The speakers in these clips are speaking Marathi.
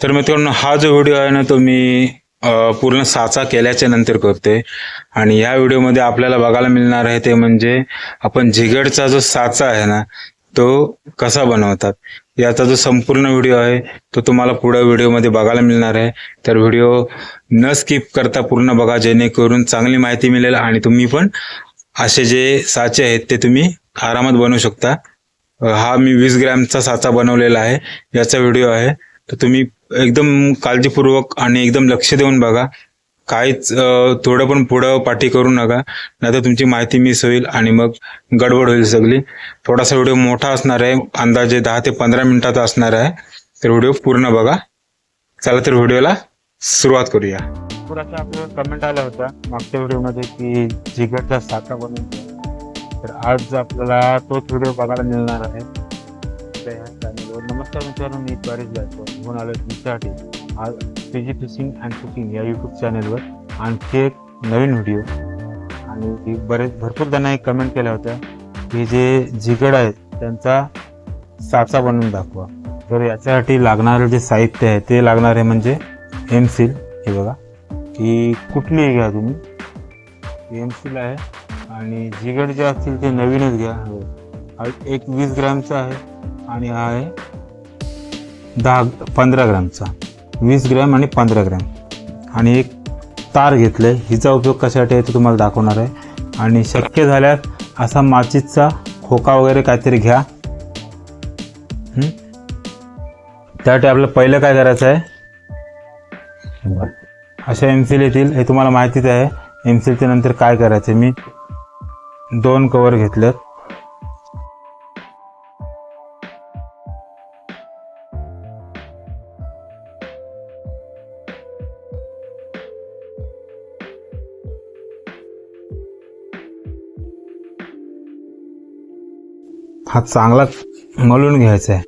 तर मित्रांनो हा जो व्हिडिओ आहे ना तो मी पूर्ण साचा केल्याच्यानंतर करतोय. आणि या व्हिडिओमध्ये आपल्याला बघायला मिळणार आहे ते म्हणजे आपण झिगडचा जो साचा आहे ना तो कसा बनवतात. याचा जो संपूर्ण व्हिडिओ आहे तो तुम्हाला पुढे व्हिडिओमध्ये बघायला मिळणार आहे. तर व्हिडिओ न स्किप करता पूर्ण बघा जेणेकरून चांगली माहिती मिळेल आणि तुम्ही पण असे जे साचे आहेत ते तुम्ही आरामात बनवू शकता. हा मी वीस ग्रॅमचा साचा बनवलेला आहे. याचा व्हिडिओ आहे. तर तुम्ही एकदम काळजीपूर्वक आणि एकदम लक्ष देऊन बघा. काहीच थोडं पण पुढं पाठी करू नका. नाहीतर तुमची माहिती मिस होईल आणि मग गडबड होईल सगळी. थोडासा व्हिडिओ मोठा असणार आहे. अंदाजे दहा ते पंधरा मिनिटाचा असणार आहे. तर व्हिडिओ पूर्ण बघा. चला तर व्हिडिओला सुरुवात करूया. पुराचा आपल्याला कमेंट आला होता मागच्या व्हिडिओमध्ये की जिगरचा साखा बनवून तर आज आपल्याला तोच व्हिडिओ बघायला मिळणार आहे. नमस्कार मित्रांनो मी बरेच गायकवाड घेऊन आलो तुमच्यासाठी. आज पीजी फिशिंग अँड कुकिंग या यूट्यूब चॅनलवर आणखी एक नवीन व्हिडिओ आणि बरेच भरपूर जणांनी कमेंट केल्या होत्या की जे जिगड आहेत त्यांचा साचा बनवून दाखवा. तर याच्यासाठी लागणारं जे साहित्य आहे ते लागणार आहे म्हणजे एम सील हे बघा. की कुठलीही घ्या तुम्ही? एम सील आहे. आणि जिगड जे असतील ते नवीनच घ्या. हो. एक वीस ग्रॅमचा आहे. आणि हा आहे दहा पंधरा ग्रॅमचा. वीस ग्रॅम आणि पंधरा ग्रॅम. आणि एक तार घेतलं आहे हिचा उपयोग कशासाठी आहे ते तुम्हाला दाखवणार आहे. आणि शक्य झाल्यास असा माचीसचा खोका वगैरे काहीतरी घ्या. त्यासाठी आपलं पहिलं काय करायचं आहे? अशा एम सील येतील. हे तुम्हाला माहितीच आहे. एम सीलच्या नंतर काय करायचं मी दोन कवर घेतलेत. हा चांगला मळून घ्यायचा आहे.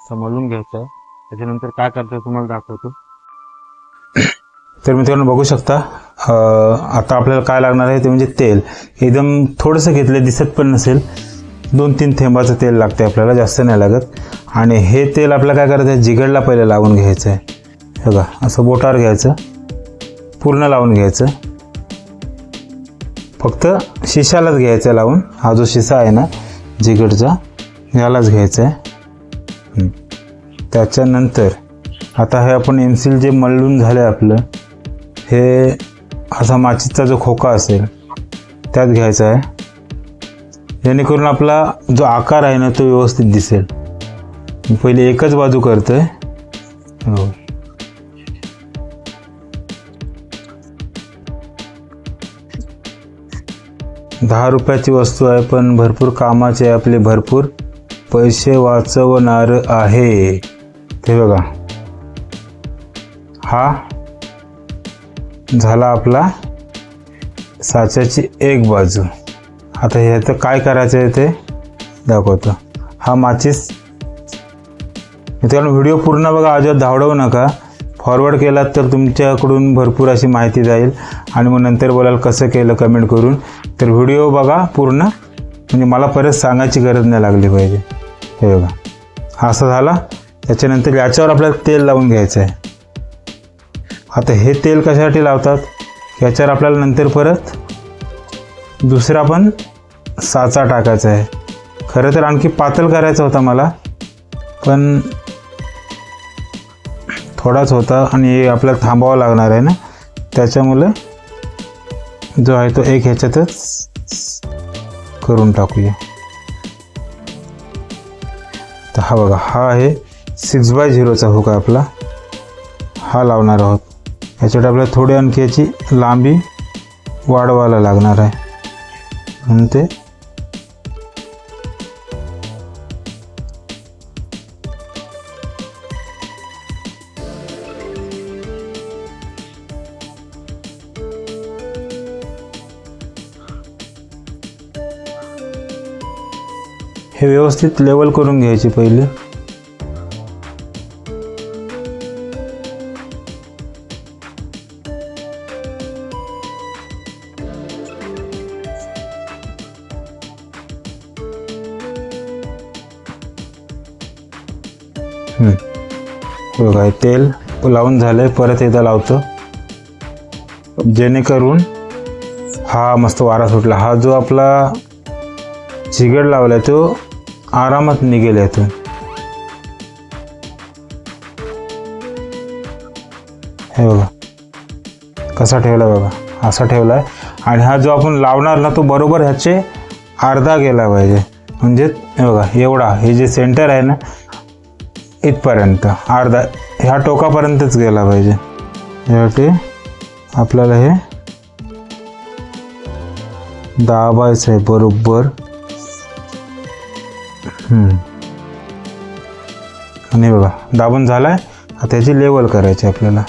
समजून घ्यायचं आहे. त्याच्यानंतर काय करतो तुम्हाला दाखवतो. तर मित्रांनो बघू शकता आता आपल्याला काय लागणार आहे ते म्हणजे तेल. एकदम थोडंसं घेतलं दिसत पण नसेल. दोन तीन थेंबाचं तेल लागते आपल्याला जास्त नाही लागत. आणि हे तेल आपल्याला काय करायचं आहे जिगडला पहिले लावून घ्यायचं आहे बघा असं बोटावर घ्यायचं. पूर्ण लावून घ्यायचं. फक्त शिशालाच घ्यायचं आहे लावून. हा जो शिसा आहे ना जिगडचा यालाच घ्यायचा आहे त्याच्यानंतर आता हे आपण एमसील जे मळून झालं आहे आपलं हे असा माचीचा जो खोका असेल त्यात घ्यायचा आहे जेणेकरून आपला जो आकार आहे ना तो व्यवस्थित दिसेल. मी पहिले एकच बाजू करतोय. हो. दहा रुपयाची वस्तू आहे पण भरपूर कामाचे आहे आपले भरपूर पैसे वाचवणार आहे. ते बघा. हा झाला आपला साच्याची एक बाजू. आता ह्याचं काय करायचं आहे ते? दाखवतो. हा माचीस. मित्रांनो व्हिडिओ पूर्ण बघा अजिबात धावडवू नका. फॉरवर्ड केलात तर तुमच्याकडून भरपूर अशी माहिती जाईल. आणि मग नंतर बोलाल कसं केलं कमेंट करून. तर व्हिडिओ बघा पूर्ण. म्हणजे मला परत सांगायची गरज नाही लागली पाहिजे. हे बघा. हा असा झाला. त्याच्यानंतर याच्यावर आपल्याला तेल लावून घ्यायचं आहे. आता हे तेल कशासाठी लावतात? याच्यावर आपल्याला नंतर परत दुसरा पण साचा टाकायचा आहे. खरं तर आणखी पातळ करायचा होता मला पण थोडाच होता आणि आपल्याला थांबावा लागणार आहे ना. त्याच्यामुळं जो आहे तो एक ह्याच्यातच करून टाकूया. तर हा बघा हा आहे सिक्स बाय झिरोचा हुक आहे आपला. हा लावणार आहोत. ह्याच्यात आपल्याला थोडी आणखी याची लांबी वाढवायला लागणार आहे. म्हणून हे व्यवस्थित लेवल करून घ्यायचे पहिले बघा तेल लावून झालंय परत एकदा लावतो. जेणेकरून हा मस्त वारा सुटला. हा जो आपला चिगड आहे तो आरामात निघेल यातून. हे बघा कसा ठेवला बघा असा ठेवला आहे आणि हा जो आपण लावणार ना तो बरोबर ह्याचे अर्धा गेला पाहिजे. म्हणजे हे बघा एवढा हे जे सेंटर आहे ना इथपर्यंत. अर्धा ह्या टोकापर्यंतच गेला पाहिजे. यासाठी आपल्याला हे दाबायचं आहे बरोबर. आणि बघा दाबून झाला आता त्याची लेवल करायची आपल्याला.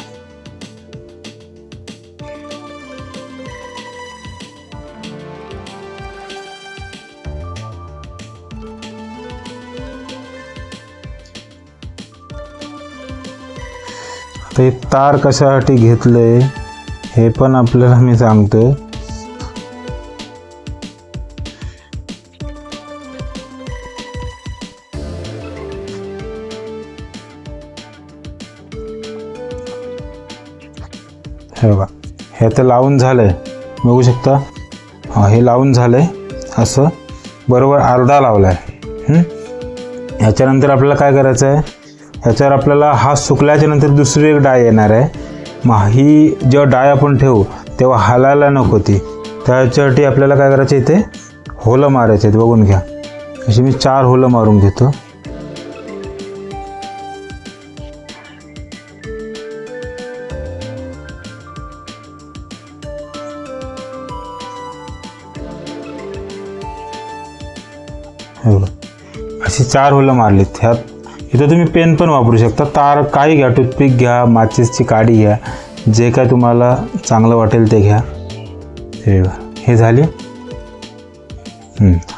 ते हे तार कशासाठी घेतलं आहे हे पण आपल्याला मी सांगतो हे बघा हे तर लावून झालंय. बघू शकता? हा हे लावून झालंय असं. बरोबर अर्धा लावलाय. आहे ह्याच्यानंतर आपल्याला काय करायचं आहे ह्याच्यावर आपल्याला हा सुकल्याच्या नंतर दुसरी एक डाय येणार आहे. मग ही जेव्हा डाय आपण ठेवू तेव्हा हालायला नको ती. त्याच्यासाठी आपल्याला काय करायचं इथे? होलं मारायचे आहेत बघून घ्या. अशी मी चार होलं मारून घेतो. अशी चार होलं मारलीत. ह्यात इथं तुम्ही पेन पण वापरू शकता. तार काही घ्या टूथपिक घ्या माचीसची काडी घ्या जे काय तुम्हाला चांगलं वाटेल ते घ्या. हे हे झाले.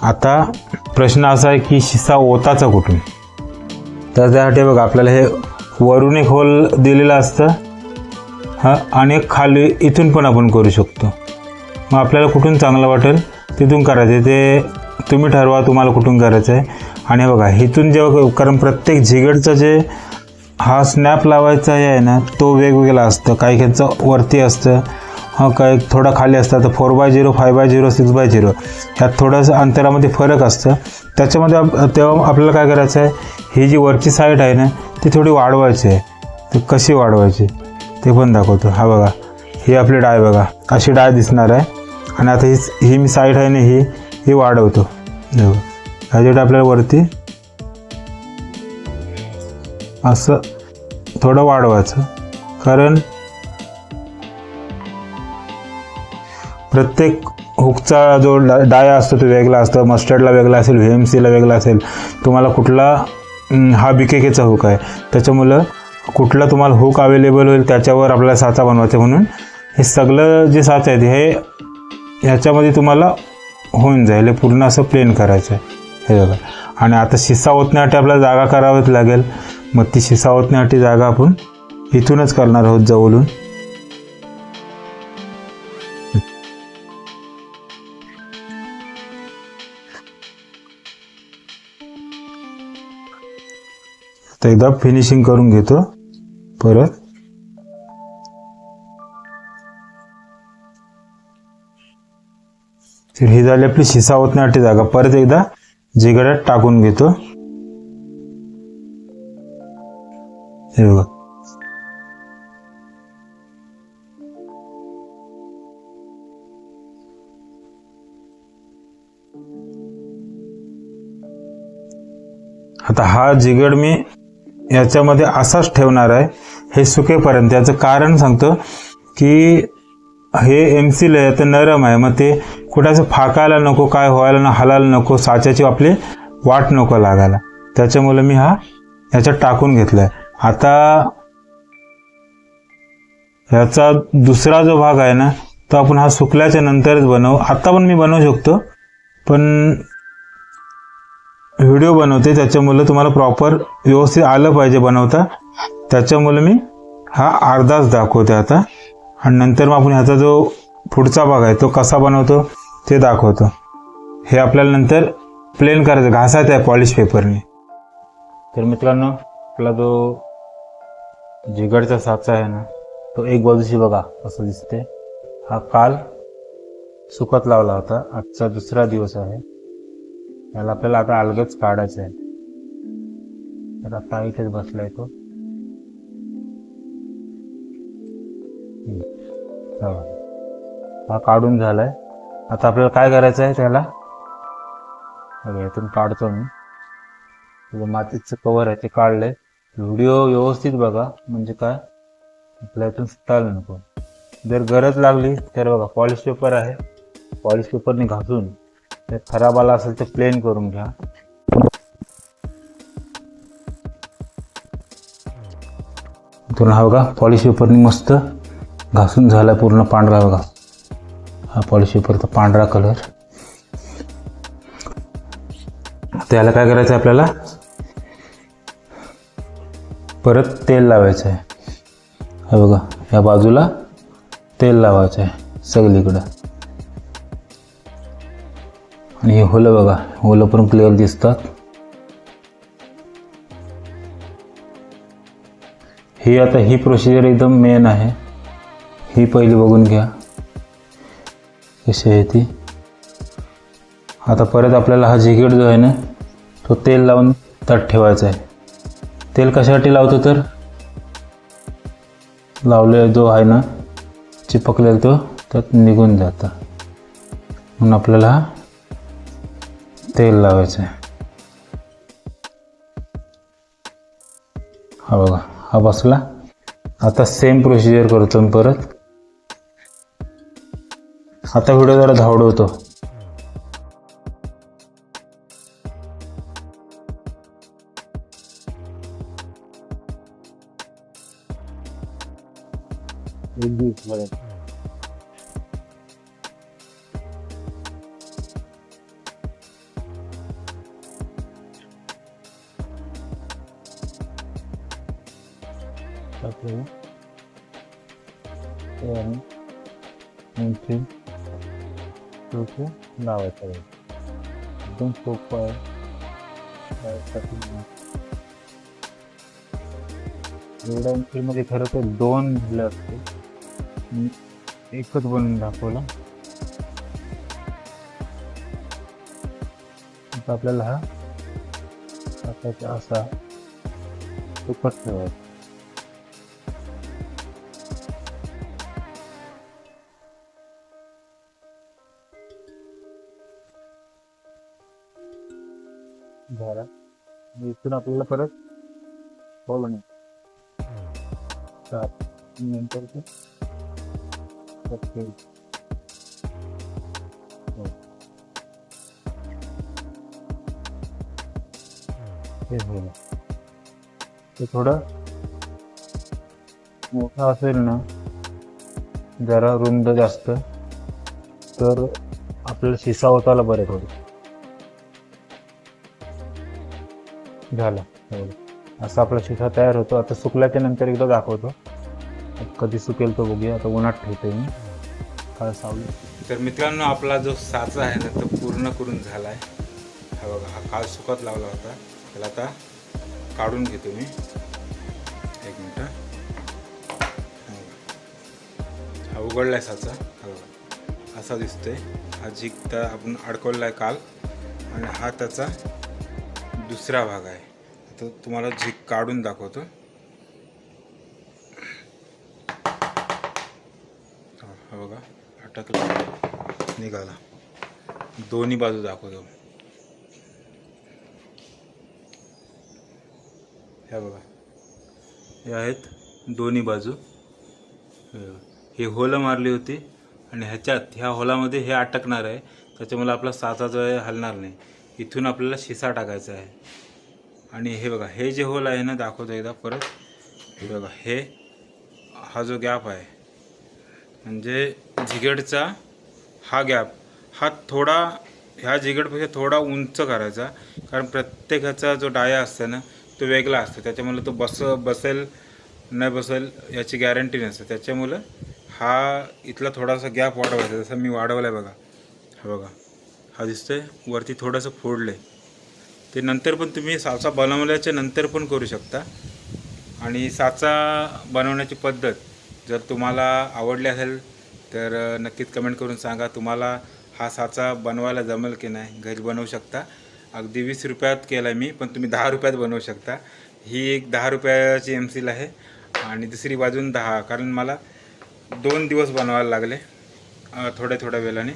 आता प्रश्न असा आहे की शिसा ओताचा कुठून? तर त्यासाठी बघा आपल्याला हे वरून एक होल दिलेलं असतं. हां आणि एक खाली इथून पण आपण करू शकतो. मग आपल्याला कुठून चांगलं वाटेल? तिथून करायचं आहे. ते तुम्ही ठरवा तुम्हाला कुठून करायचं आहे. आणि बघा इथून जेव्हा कारण प्रत्येक झिगडचं जे हा स्नॅप लावायचा हे आहे ना तो वेगवेगळा असतं. काही ह्याचं वरती असतं हा काही थोडा खाली असतं तर four by zero five by zero six by zero ह्यात थोडंसं अंतरामध्ये फरक असतं. त्याच्यामध्ये आप तेव्हा आपल्याला काय करायचं आहे ही जी वरची साईड आहे ना ती थोडी वाढवायची आहे. ती कशी वाढवायची? ते पण दाखवतो. हा बघा ही आपली डाय बघा अशी डाय दिसणार आहे. आणि आता ही ही मी साईड आहे ना ही ही वाढवतो. बघा. ह्याच्यासाठी आपल्याला वरती असं थोडं वाढवायचं. कारण प्रत्येक हुकचा जो डा- डाया असतो तो वेगळा असतो मस्टर्डला वेगळा असेल व्ही एम सीला वेगळा असेल तुम्हाला कुठला हा बिकेकेचा हुक आहे. त्याच्यामुळं कुठला तुम्हाला हुक अवेलेबल होईल त्याच्यावर आपल्याला साचा बनवायचा म्हणून हे सगळं जे साच आहेत हे ह्याच्यामध्ये तुम्हाला होऊन जाईल. हे पूर्ण असं प्लेन करायचं आहे. हे बघा. आणि आता शिसा ओतण्यासाठी आपल्याला जागा करावीच लागेल. मग ती शिसा ओतण्यासाठी जागा आपण इथूनच करणार आहोत जवळून. आता एकदा फिनिशिंग करून घेतो. परत. ही झाली आपली शिसा ओतण्यासाठी जागा. परत एकदा जिगड्यात टाकून घेतो. हे बघा. आता हा जिगड मी याच्यामध्ये असाच ठेवणार आहे. हे सुकेपर्यंत. याचं कारण सांगतो की हे एम सी आहे तर नरम आहे. मग ते कुठं असं फाकायला नको काय व्हायला ना हलायला नको साच्याची आपली वाट नको लागायला. त्याच्यामुळे मी हा याच्यात टाकून घेतलाय. आता ह्याचा दुसरा जो भाग आहे ना तो आपण हा सुकल्याच्या नंतरच बनवू. आता पण मी बनवू शकतो पण व्हिडिओ बनवते त्याच्यामुळे तुम्हाला प्रॉपर व्यवस्थित आलं पाहिजे बनवता. त्याच्यामुळे मी हा अर्धाच दाखवते आता. आणि नंतर मग आपण ह्याचा जो पुढचा भाग आहे तो कसा बनवतो ते दाखवतो. हे आपल्याला नंतर प्लेन करायचं. घासायचं आहे पॉलिश पेपरने तर मित्रांनो आपला जो जिगडचा साचा आहे ना तो एक बाजूशी बघा असं दिसते हा काल सुकत लावला होता. आजचा दुसरा दिवस आहे. याला आपल्याला आता अलगच काढायचं आहे. तर आता इथेच बसलाय तो. हा. हा काढून झालाय. आता आपल्याला काय करायचं आहे त्याला? बघा, यातून काढतो मी. मातीचं कवर आहे ते काढलंय. व्हिडिओ व्यवस्थित बघा म्हणजे काय? आपल्या इथून सुटायला नको. जर गरज लागली तर बघा पॉलिश पेपर आहे. पॉलिश पेपरने घासून ते खराब आला असेल तर प्लेन करून घ्या. तुला हा बघा पॉलिश पेपरने मस्त घासून झाला पूर्ण पांढरा बघा. हा पॉलिश पांढरा कलर त्याला काय करायचं आहे आपल्याला? परत तेल लावायचं आहे हा बघा या बाजूला तेल लावायचं आहे सगळीकडं. आणि हे होलं बघा होलं पण क्लिअर दिसतात. ही आता ही प्रोसिजर एकदम मेन आहे. ही पहिली बघून घ्या. कशी आहे ती? आता परत आपल्याला हा जिकेट जो आहे ना तो तेल लावून त्यात ठेवायचा आहे. तेल कशासाठी लावतो तर? लावले जो आहे ना चिपकलेला तो त्यात निघून जातं. म्हणून आपल्याला हा तेल लावायचं आहे. हा बघा हा बसला. आता सेम प्रोसिजर करतो मी परत. आता व्हिडिओ जरा धावडवतो. दिवस डोकं लावायचा आहे एकदम सोपं आहे लावायसाठी एवढ्या उंचीमध्ये खरं तर दोन झाले असते एकच बनवून दाखवला आता आपल्याला हा टाकायचा असा तुपट ठेवायचा झाला. आणि इथून आपल्याला परत बोला सात नंतर ते हो. हे. झालं. ते थोडं मोठं असेल ना जरा रुंद जास्त तर आपल्याला शिसा होताला बरे थोडं झालं. एवढं. असा आपला शिसा तयार होतो. आता सुकल्याच्या नंतर एकदा दाखवतो. कधी सुकेल तो बघूया. आता उन्हात ठेवते मी. काय सावली. तर मित्रांनो आपला जो साचा आहे ना तो पूर्ण करून झाला आहे हा बघा हा काल सुकत लावला होता. त्याला आता काढून घेतो मी. एक मिनटं. हा उघडला आहे साचा. हा बघा. असा दिसतोय. हा झिक तर आपण आहे काल. आणि हा त्याचा दुसरा भाग आहे. तो तुम्हाला झिक काढून दाखवतो. हा बघा अटकला. निघाला. दोन्ही बाजू दाखवतो. ह्या बघा. हे आहेत दोन्ही बाजू. हे ही होलं मारली होती आणि ह्याच्यात ह्या होलामध्ये हे अटकणार आहे. त्याच्यामुळे आपला साचा जो आहे हलणार नाही. इथून आपल्याला शिसा टाकायचा आहे. आणि हे बघा हे जे होल आहे ना दाखवतो एकदा परत. हे बघा हे हा जो गॅप आहे. म्हणजे झिगेडचा हा गॅप हा थोडा ह्या झिगडपेक्षा थोडा उंच करायचा. कारण प्रत्येकाचा जो डाया असतो ना तो वेगळा असतो. त्याच्यामुळे तो बस बसेल नाही बसेल याची गॅरंटी नसते. त्याच्यामुळं हा इथला थोडासा गॅप वाढवायचा जसं मी वाढवला आहे बघा. हा बघा. हा दिसतोय. वरती थोडंसं फोडलं आहे ते नंतर पण तुम्ही साचा बनवल्याच्या नंतर पण करू शकता. आणि साचा बनवण्याची पद्धत जर तुम्हाला आवडली असेल तर नक्कीच कमेंट करून सांगा. तुम्हाला हा साचा बनवायला जमेल की नाही घरी बनवू शकता. अगदी वीस रुपयात केला मी पण तुम्ही दहा रुपयात बनवू शकता. ही एक दहा रुपयाची एम सील आहे. आणि दुसरी बाजून दहा कारण मला दोन दिवस बनवायला लागले थोड्या थोड्या वेळाने.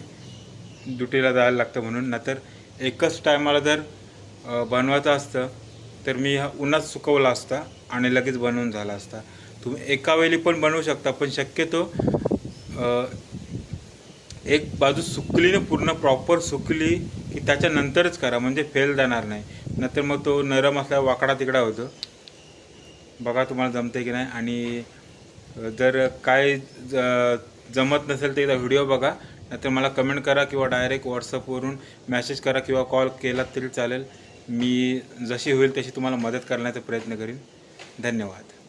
ड्युटीला जायला लागतं म्हणून. नंतर एकच टायमाला जर बनवायचं असतं तर मी हा उन्हात सुकवला असता आणि लगेच बनवून झाला असता. तुम्ही एका वेळी पण बनवू शकता पण शक्यतो एक बाजू सुकली ना पूर्ण प्रॉपर सुकली की त्याच्यानंतरच करा म्हणजे फेल जाणार नाही. नंतर मग तो नरम असला वाकडा तिकडा होतो. बघा तुम्हाला जमते की नाही. आणि जर काय ज- जमत नसेल तर एकदा व्हिडिओ बघा. नाहीतर मला कमेंट करा किंवा डायरेक्ट व्हॉट्सअपवरून मॅसेज करा किंवा कॉल केला तरी चालेल. मी जशी होईल तशी तुम्हाला मदत करण्याचा प्रयत्न करीन. धन्यवाद.